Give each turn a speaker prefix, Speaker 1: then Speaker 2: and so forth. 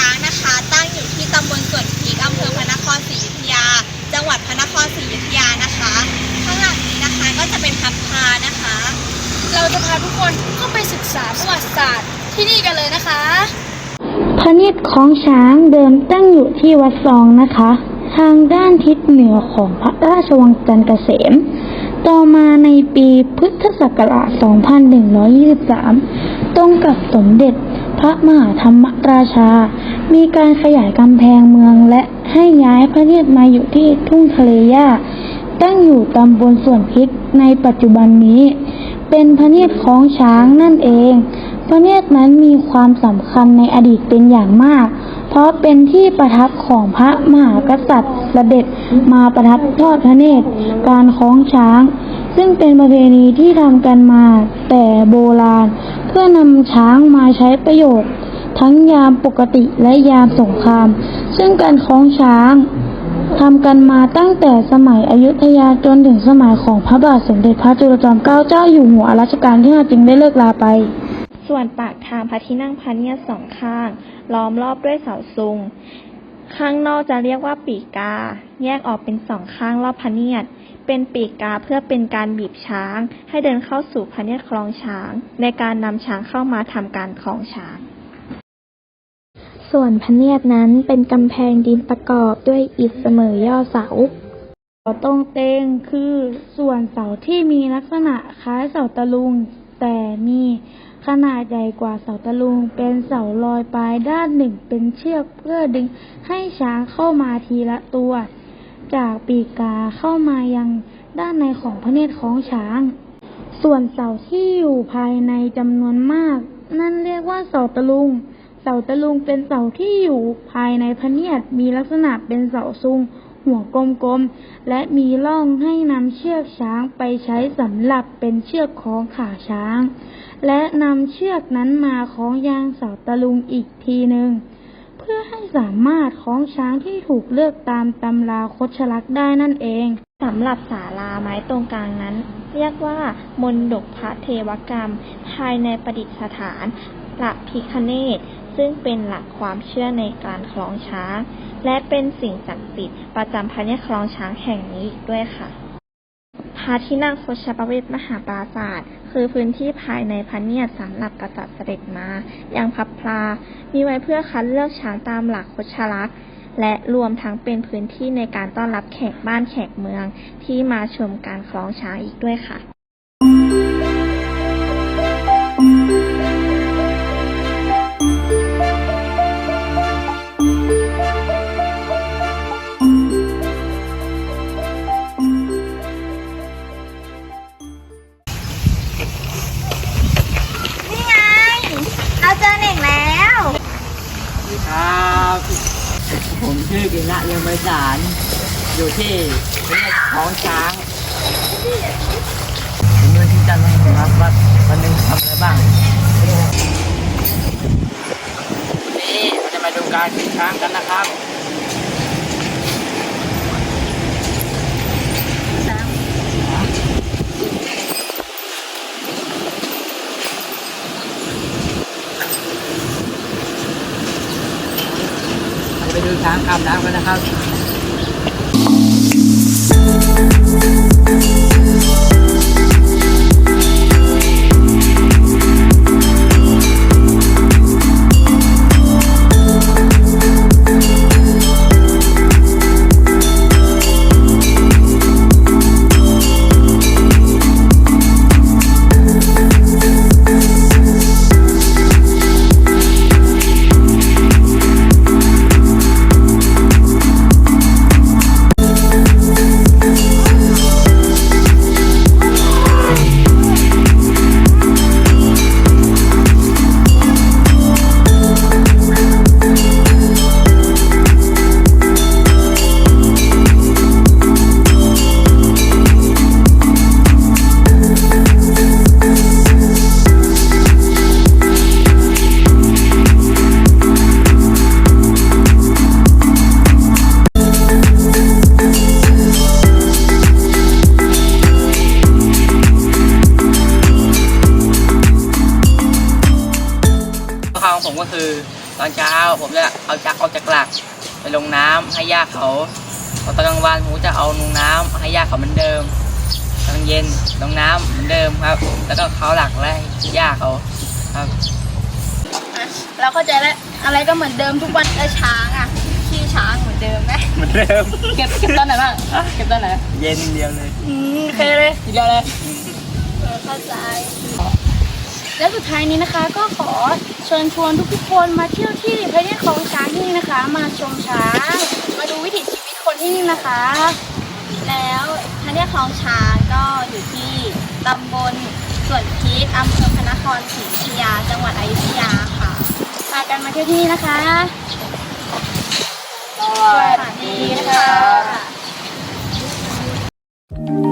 Speaker 1: ช้างนะคะ ตั้งอยู่ที่ตำบลสวน
Speaker 2: พ
Speaker 1: ริกอำเภอพระนครศรีอยุธยา จังหวัดพระนครศรีอยุธยานะคะ ข้างหลังนี้นะคะก็จะเป็นพับพานะคะ
Speaker 2: เราจะพาทุกคนเข้าไปศึกษาประวัติศาสตร์ที่นี่กันเลยนะคะ
Speaker 3: พระเนตรของช้างเดิมตั้งอยู่ที่วัดซองนะคะ ทางด้านทิศเหนือของพระราชวังจันเกษม ต่อมาในปีพุทธศักราช 2123 ตรงกับสมเด็จพระมหาธรรมราชา มีการขยายกำแพงเมืองและให้ย้ายพระเนตรมาอยู่ที่ทุ่งทะเลหญ้าตั้งอยู่ตำบลส่วนพริกในปัจจุบันนี้ เป็นพระเนตรของช้างนั่นเอง พระเนตรนั้นมีความสำคัญในอดีตเป็นอย่างมาก เพราะเป็นที่ประทับของพระมหากษัตริย์เสด็จมาประทับทอดพระเนตรการคล้องช้าง ซึ่งเป็นประเพณีที่ทำกันมาแต่โบราณ เพื่อนำช้างมาใช้ประโยชน์ ทั้งยามปกติและยามสงคราม ซึ่งการคล้องช้างทำกันมาตั้งแต่สมัยอยุธยาจนถึงสมัยของพระบาทสมเด็จพระจุลจอมเกล้าเจ้าอยู่หัวรัชกาลที่ห้าจึงได้เลิกลาไป
Speaker 4: ส่วนปากทางพระที่นั่งพระเนียสองข้าง ล้อมรอบด้วยเสาซุง ข้างนอกจะเรียกว่าปีกกาแยกออกเป็นสองข้างรอบพระเนียรเป็นปีกกาเพื่อเป็นการบีบช้าง ให้เดินเข้าสู่พระเนียรคลองช้าง ในการนำช้างเข้ามาทำการคลองช้าง ส่วนพระเนียรนั้นเป็นกำแพงดินประกอบด้วยอิฐเสมอย่อเสา
Speaker 3: เสาตรงเตงคือส่วนเสาที่มีลักษณะคล้ายเสาตะลุง แต่มีขนาดใหญ่กว่าเสาตะลุง เป็นเสาลอยปลายด้านหนึ่งเป็นเชือกเพื่อดึงให้ช้างเข้ามาทีละตัว จากปีกกาเข้ามายังด้านในของพระเนตรของช้าง ส่วนเสาที่อยู่ภายในจำนวนมาก นั่นเรียกว่าเสาตะลุง เสาตะลุงเป็นเสาที่อยู่ภายในพระเนียรมีลักษณะเป็นเสาซุง หัวกลมๆ และมีร่องให้นำเชือกช้างไปใช้สำหรับเป็นเชือกคล้องขาช้าง และนำเชือกนั้นมาคล้องยางเสาตะลุงอีกทีหนึ่งเพื่อให้สามารถคล้องช้างที่ถูกเลือกตามตำราคชลักษ์ได้นั่นเอง
Speaker 4: สำหรับศาลาไม้ตรงกลางนั้น เรียกว่ามนดกพระเทวกรรม ภายในประดิษฐานพระพิคเนต ซึ่งเป็นหลักความเชื่อในการคล้องช้าง และเป็นสิ่งศักดิ์สิทธิ์ประจำพระเนียรคล้องช้างแห่งนี้อีกด้วยค่ะพระที่นั่งโคชประเวศมหาปราศาสตร์คือพื้นที่ภายในพระเนียรสำหรับกษัตริย์เสด็จมาอย่างพับพลา มีไว้เพื่อคัดเลือกช้างตามหลักโคชลักษณ์และรวมทั้งเป็นพื้นที่ในการต้อนรับแขกบ้านแขกเมืองที่มาชมการคล้องช้างอีกด้วยค่ะ
Speaker 5: ชื่อกินะเรียงไพศารอยู่ที่ท้องช้างผมอยู่ที่จันทร์ครับว่าวันหนึ่งทำอะไรบ้างวันนี้เราจะมาดูการกินช้างกันนะครับ เราจะไป ดูช้างอาบน้ำกันนะครับ ผมจะเอาจักรออกจากหลัก ไปลงน้ำให้ย่าเขาพอตอนกลางวันผมจะเอาลงน้ำให้ย่าเขาเหมือนเดิมพกำลังเย็นลงน้ำเหมือนเดิมครับ แล้วก็เขาหลักไล่ย่าเขาครับ
Speaker 2: เราเข้าใจแล้วอะไรก็เหมือนเดิมทุกวันแล้วช้างอะขี้ช้างเหมือนเดิมไหม
Speaker 5: เหมือนเดิม
Speaker 2: เก็บเก็บตอนไหนบ้างเก็บตอนไหน
Speaker 5: เย็นเดียวเลย
Speaker 2: อืมโอเคเลยทีเดียวเลยเออเข้าใจ และสุดท้ายนี้นะคะ ก็ขอเชิญชวนทุกๆคนมาเที่ยวที่ประเทศของช้างที่นี่นะคะ มาชมช้าง มาดูวิถีชีวิตคนที่นี่นะคะ
Speaker 1: แล้วพระเทคลองช้างก็อยู่ที่ตำบลสวนพีกอำเภอพระนครศรีอยุธยา จังหวัดอยุธยาค่ะ
Speaker 2: พากันมาเที่ยวที่นี่นะคะ
Speaker 1: สวัสดีค่ะ Thank you.